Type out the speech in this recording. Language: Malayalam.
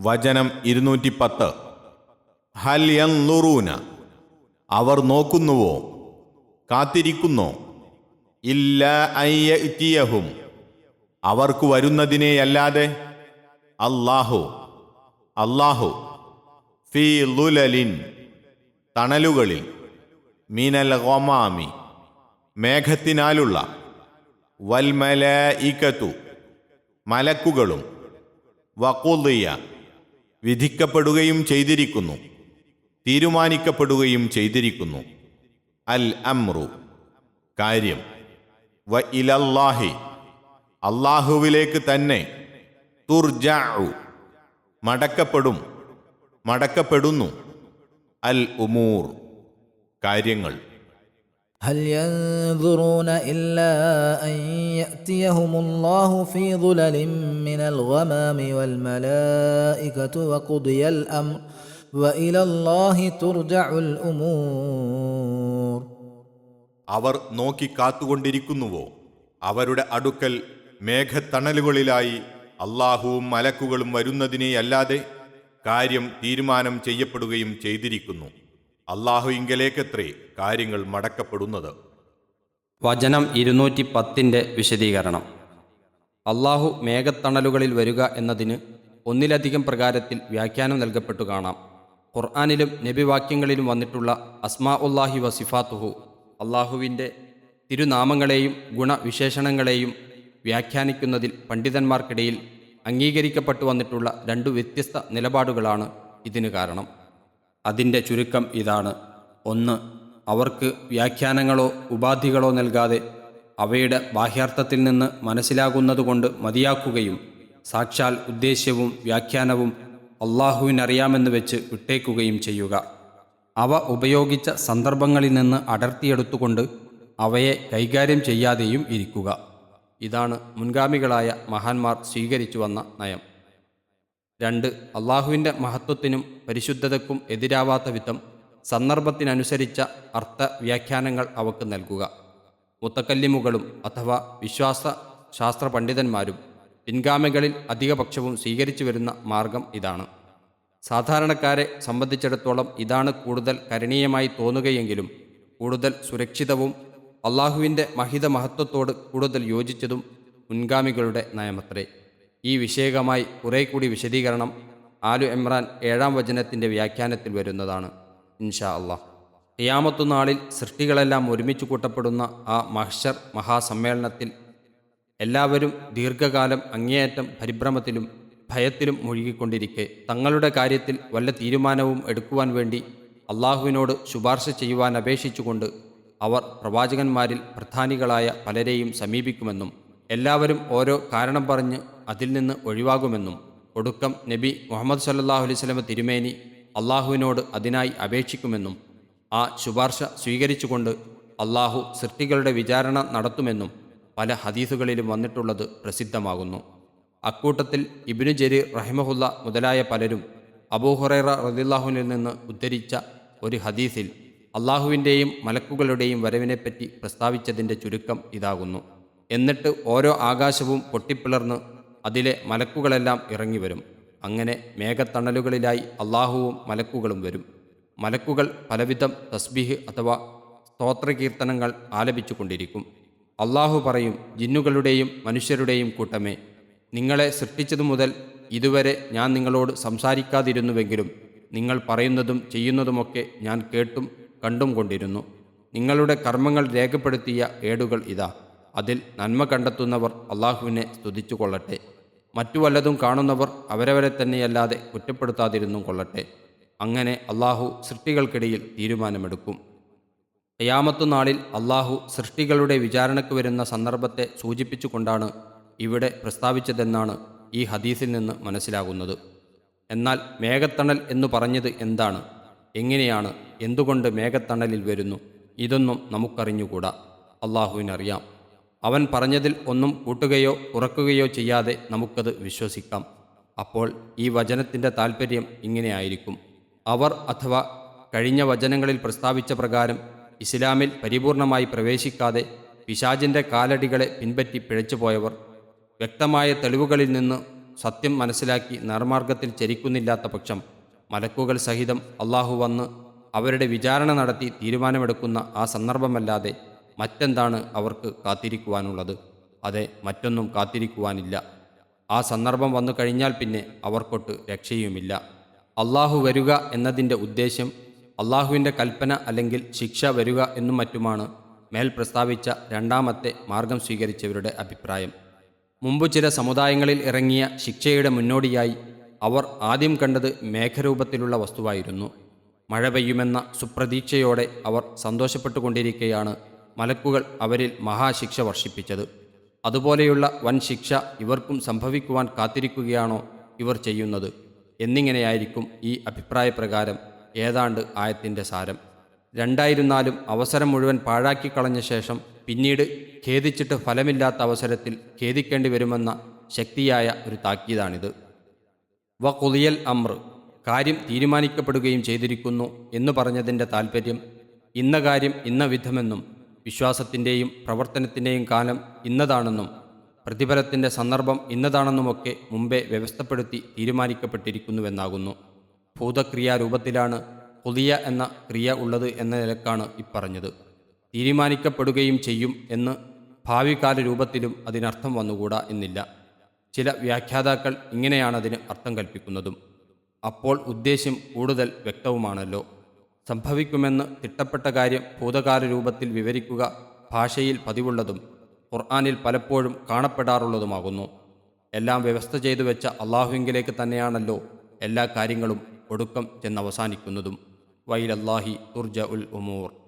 വചനം ഇരുന്നൂറ്റി പത്ത് ഹൽ അവർ നോക്കുന്നുവോ? കാത്തിരിക്കുന്നോ? ഇല്ല അയ്യഹും അവർക്ക് വരുന്നതിനെയല്ലാതെ? അല്ലാഹു അല്ലാഹു ഫീ ലുലലിൻ തണലുകളിൽ മീനൽ ഗൊമാമി മേഘത്തിനാലുള്ള വൽമല ഇക്കത്തു മലക്കുകളും വക്കുളിയ വിധിക്കപ്പെടുകയും ചെയ്തിരിക്കുന്നു. തീരുമാനിക്കപ്പെടുകയും ചെയ്തിരിക്കുന്നു. അൽ അമ്രു. കാര്യം. വ ഇലല്ലാഹി. അള്ളാഹുവിലേക്ക് തന്നെ. തുർജു മടക്കപ്പെടും. മടക്കപ്പെടുന്നു. അൽ ഉമൂർ. കാര്യങ്ങൾ. هل ينظرون إلا أن يأتيهم الله في ظلل من الغمام والملائكة وقضي الأمر وإلى الله ترجع الأمور അവർ നോക്കി കാത്തുകൊണ്ടിരിക്കുന്നുവോ അവരുടെ അടുക്കൽ മേഘത്തണലുകളിലായി അള്ളാഹുവും മലക്കുകളും വരുന്നതിനെയല്ലാതെ കാര്യം തീരുമാനം ചെയ്യപ്പെടുകയും ചെയ്തിരിക്കുന്നു അള്ളാഹു ഇങ്കലേക്കത്രേ കാര്യങ്ങൾ മടക്കപ്പെടുന്നത്? വചനം ഇരുന്നൂറ്റി പത്തിന്റെ വിശദീകരണം. അള്ളാഹു മേഘത്തണലുകളിൽ വരിക എന്നതിന് ഒന്നിലധികം പ്രകാരത്തിൽ വ്യാഖ്യാനം നൽകപ്പെട്ടു കാണാം. ഖുർആാനിലും നബിവാക്യങ്ങളിലും വന്നിട്ടുള്ള അസ്മാ ഉല്ലാഹി വസിഫാത്തുഹു അള്ളാഹുവിന്റെ തിരുനാമങ്ങളെയും ഗുണവിശേഷണങ്ങളെയും വ്യാഖ്യാനിക്കുന്നതിൽ പണ്ഡിതന്മാർക്കിടയിൽ അംഗീകരിക്കപ്പെട്ടു വന്നിട്ടുള്ള രണ്ടു വ്യത്യസ്ത നിലപാടുകളാണ് ഇതിന് കാരണം. അതിന്റെ ചുരുക്കം ഇതാണ്. ഒന്ന് അവർക്ക് വ്യാഖ്യാനങ്ങളോ ഉപാധികളോ നൽകാതെ അവയുടെ ബാഹ്യാർത്ഥത്തിൽ നിന്ന് മനസ്സിലാകുന്നതുകൊണ്ട് മതിയാക്കുകയും സാക്ഷാൽ ഉദ്ദേശ്യവും വ്യാഖ്യാനവും അള്ളാഹുവിനറിയാമെന്ന് വെച്ച് വിട്ടേക്കുകയും ചെയ്യുക. അവ ഉപയോഗിച്ച സന്ദർഭങ്ങളിൽ നിന്ന് അടർത്തിയെടുത്തുകൊണ്ട് അവയെ കൈകാര്യം ചെയ്യാതെയും ഇരിക്കുക. ഇതാണ് മുൻഗാമികളായ മഹാന്മാർ സ്വീകരിച്ചു വന്ന നയം. രണ്ട് അള്ളാഹുവിന്റെ മഹത്വത്തിനും പരിശുദ്ധതയ്ക്കും എതിരാവാത്ത വിധം സന്ദർഭത്തിനനുസരിച്ച അർത്ഥ വ്യാഖ്യാനങ്ങൾ അവക്ക് നൽകുക. മുത്തക്കല്ലിമുകളും അഥവാ വിശ്വാസ ശാസ്ത്ര പണ്ഡിതന്മാരും പിൻഗാമികളിൽ അധികപക്ഷവും സ്വീകരിച്ചു വരുന്ന മാർഗം ഇതാണ്. സാധാരണക്കാരെ സംബന്ധിച്ചിടത്തോളം ഇതാണ് കൂടുതൽ കരണീയമായി തോന്നുകയെങ്കിലും കൂടുതൽ സുരക്ഷിതവും അള്ളാഹുവിന്റെ മഹിത മഹത്വത്തോട് കൂടുതൽ യോജിച്ചതും മുൻഗാമികളുടെ നയമത്രേ. ഈ വിഷയകമായി കുറേ കൂടി വിശദീകരണം ആലു ഇമ്രാൻ ഏഴാം വചനത്തിന്റെ വ്യാഖ്യാനത്തിൽ വരുന്നതാണ് ഇൻഷാ അള്ളാഹ് ഖിയാമത്തു നാളിൽ സൃഷ്ടികളെല്ലാം ഒരുമിച്ച് കൂട്ടപ്പെടുന്ന ആ മഹ്ഷർ മഹാസമ്മേളനത്തിൽ എല്ലാവരും ദീർഘകാലം അങ്ങേയറ്റം പരിഭ്രമത്തിലും ഭയത്തിലും മുഴുകിക്കൊണ്ടിരിക്കെ തങ്ങളുടെ കാര്യത്തിൽ വല്ല തീരുമാനവും എടുക്കുവാൻ വേണ്ടി അള്ളാഹുവിനോട് ശുപാർശ ചെയ്യുവാൻ അപേക്ഷിച്ചുകൊണ്ട് അവർ പ്രവാചകന്മാരിൽ പ്രധാനികളായ പലരെയും സമീപിക്കുമെന്നും എല്ലാവരും ഓരോ കാരണം പറഞ്ഞ് അതിൽ നിന്ന് ഒഴിവാകുമെന്നും ഒടുക്കം നബി മുഹമ്മദ് സല്ലാഹു അലൈഹി സ്വലമ തിരുമേനി അള്ളാഹുവിനോട് അതിനായി അപേക്ഷിക്കുമെന്നും ആ ശുപാർശ സ്വീകരിച്ചുകൊണ്ട് അള്ളാഹു സൃഷ്ടികളുടെ വിചാരണ നടത്തുമെന്നും പല ഹദീസുകളിലും വന്നിട്ടുള്ളത് പ്രസിദ്ധമാകുന്നു. അക്കൂട്ടത്തിൽ ഇബിനു ജരി റഹിമഹുല്ല മുതലായ പലരും അബൂഹുറൈറ റദില്ലാഹുവിനിൽ നിന്ന് ഉദ്ധരിച്ച ഒരു ഹദീസിൽ അള്ളാഹുവിന്റെയും മലക്കുകളുടെയും വരവിനെപ്പറ്റി പ്രസ്താവിച്ചതിന്റെ ചുരുക്കം ഇതാകുന്നു. എന്നിട്ട് ഓരോ ആകാശവും പൊട്ടിപ്പിളർന്ന് അതിലെ മലക്കുകളെല്ലാം ഇറങ്ങിവരും അങ്ങനെ മേഘത്തണലുകളിലായി അള്ളാഹുവും മലക്കുകളും വരും. മലക്കുകൾ പലവിധം തസ്ബീഹ് അഥവാ സ്തോത്രകീർത്തനങ്ങൾ ആലപിച്ചു കൊണ്ടിരിക്കും അള്ളാഹു പറയും ജിന്നുകളുടെയും മനുഷ്യരുടെയും കൂട്ടമേ നിങ്ങളെ സൃഷ്ടിച്ചതു മുതൽ ഇതുവരെ ഞാൻ നിങ്ങളോട് സംസാരിക്കാതിരുന്നുവെങ്കിലും നിങ്ങൾ പറയുന്നതും ചെയ്യുന്നതുമൊക്കെ ഞാൻ കേട്ടും കണ്ടും കൊണ്ടിരുന്നു. നിങ്ങളുടെ കർമ്മങ്ങൾ രേഖപ്പെടുത്തിയ ഏടുകൾ ഇതാ. അതിൽ നന്മ കണ്ടെത്തുന്നവർ അള്ളാഹുവിനെ സ്തുതിച്ചു കൊള്ളട്ടെ മറ്റു വല്ലതും കാണുന്നവർ അവരവരെ തന്നെയല്ലാതെ കുറ്റപ്പെടുത്താതിരുന്നും കൊള്ളട്ടെ. അങ്ങനെ അള്ളാഹു സൃഷ്ടികൾക്കിടയിൽ തീരുമാനമെടുക്കും. അയാമത്തു നാളിൽ അള്ളാഹു സൃഷ്ടികളുടെ വിചാരണയ്ക്ക് വരുന്ന സന്ദർഭത്തെ സൂചിപ്പിച്ചുകൊണ്ടാണ് ഇവിടെ പ്രസ്താവിച്ചതെന്നാണ് ഈ ഹദീസിൽ നിന്ന് മനസ്സിലാകുന്നത്. എന്നാൽ മേഘത്തണൽ എന്നു പറഞ്ഞത് എന്താണ്? എങ്ങനെയാണ്? എന്തുകൊണ്ട് മേഘത്തണലിൽ വരുന്നു? ഇതൊന്നും നമുക്കറിഞ്ഞുകൂടാ. അള്ളാഹുവിനറിയാം. അവൻ പറഞ്ഞതിൽ ഒന്നും കൂട്ടുകയോ ഉറക്കുകയോ ചെയ്യാതെ നമുക്കത് വിശ്വസിക്കാം. അപ്പോൾ ഈ വചനത്തിന്റെ താൽപ്പര്യം ഇങ്ങനെയായിരിക്കും. അവർ അഥവാ കഴിഞ്ഞ വചനങ്ങളിൽ പ്രസ്താവിച്ച പ്രകാരം ഇസ്ലാമിൽ പരിപൂർണമായി പ്രവേശിക്കാതെ പിശാജിന്റെ കാലടികളെ പിൻപറ്റി പിഴച്ചുപോയവർ വ്യക്തമായ തെളിവുകളിൽ നിന്ന് സത്യം മനസ്സിലാക്കി നർമാർഗത്തിൽ ചരിക്കുന്നില്ലാത്ത പക്ഷം മലക്കുകൾ സഹിതം അള്ളാഹു വന്ന് അവരുടെ വിചാരണ നടത്തി തീരുമാനമെടുക്കുന്ന ആ സന്ദർഭമല്ലാതെ മറ്റെന്താണ് അവർക്ക് കാത്തിരിക്കുവാനുള്ളത്? അതെ മറ്റൊന്നും കാത്തിരിക്കുവാനില്ല. ആ സന്ദർഭം വന്നു കഴിഞ്ഞാൽ പിന്നെ അവർക്കൊട്ട് രക്ഷയുമില്ല. അള്ളാഹു വരിക എന്നതിന്റെ ഉദ്ദേശ്യം അള്ളാഹുവിന്റെ കൽപ്പന അല്ലെങ്കിൽ ശിക്ഷ വരിക എന്നും മറ്റുമാണ് മേൽ പ്രസ്താവിച്ച രണ്ടാമത്തെ മാർഗം സ്വീകരിച്ചവരുടെ അഭിപ്രായം. മുമ്പ് ചില സമുദായങ്ങളിൽ ഇറങ്ങിയ ശിക്ഷയുടെ മുന്നോടിയായി അവർ ആദ്യം കണ്ടത് മേഘരൂപത്തിലുള്ള വസ്തുവായിരുന്നു. മഴ പെയ്യുമെന്ന സുപ്രതീക്ഷയോടെ അവർ സന്തോഷപ്പെട്ടുകൊണ്ടിരിക്കെയാണ് മലക്കുകൾ അവരിൽ മഹാശിക്ഷ വർഷിപ്പിച്ചത്. അതുപോലെയുള്ള വൻ ശിക്ഷ ഇവർക്കും സംഭവിക്കുവാൻ കാത്തിരിക്കുകയാണോ ഇവർ ചെയ്യുന്നത്? എന്നിങ്ങനെയായിരിക്കും ഈ അഭിപ്രായപ്രകാരം ഏതാണ്ട് ആയത്തിന്റെ സാരം. രണ്ടായിരുന്നാലും അവസരം മുഴുവൻ പാഴാക്കിക്കളഞ്ഞ ശേഷം പിന്നീട് ഖേദിച്ചിട്ട് ഫലമില്ലാത്ത അവസരത്തിൽ ഖേദിക്കേണ്ടി വരുമെന്ന ശക്തിയായ ഒരു താക്കീതാണിത്. വ കുലിയൽ അമ്ര കാര്യം തീരുമാനിക്കപ്പെടുകയും ചെയ്തിരിക്കുന്നു എന്ന് പറഞ്ഞതിന്റെ താൽപ്പര്യം ഇന്ന കാര്യം ഇന്ന വിധമെന്നും വിശ്വാസത്തിന്റെയും പ്രവർത്തനത്തിന്റെയും കാലം ഇന്നതാണെന്നും പ്രതിഫലത്തിന്റെ സന്ദർഭം ഇന്നതാണെന്നുമൊക്കെ മുമ്പേ വ്യവസ്ഥപ്പെടുത്തി തീരുമാനിക്കപ്പെട്ടിരിക്കുന്നുവെന്നാകുന്നു. ഭൂതക്രിയാരൂപത്തിലാണ് പുതിയ എന്ന ക്രിയ ഉള്ളത് എന്ന നിലക്കാണ് ഇപ്പറഞ്ഞത്. തീരുമാനിക്കപ്പെടുകയും ചെയ്യും എന്ന് ഭാവികാല രൂപത്തിലും അതിനർത്ഥം വന്നുകൂടാ എന്നില്ല. ചില വ്യാഖ്യാതാക്കൾ ഇങ്ങനെയാണതിന് അർത്ഥം കൽപ്പിക്കുന്നതും. അപ്പോൾ ഉദ്ദേശ്യം കൂടുതൽ വ്യക്തവുമാണല്ലോ. സംഭവിക്കുമെന്ന് തിട്ടപ്പെട്ട കാര്യം ഭൂതകാല രൂപത്തിൽ വിവരിക്കുക ഭാഷയിൽ പതിവുള്ളതും ഖുർആാനിൽ പലപ്പോഴും കാണപ്പെടാറുള്ളതുമാകുന്നു. എല്ലാം വ്യവസ്ഥ ചെയ്തു വെച്ച അള്ളാഹുവിങ്കിലേക്ക് തന്നെയാണല്ലോ എല്ലാ കാര്യങ്ങളും ഒടുക്കം ചെന്നവസാനിക്കുന്നതും. വൈലല്ലാഹി തുർജ ഉൽ ഉമൂർ.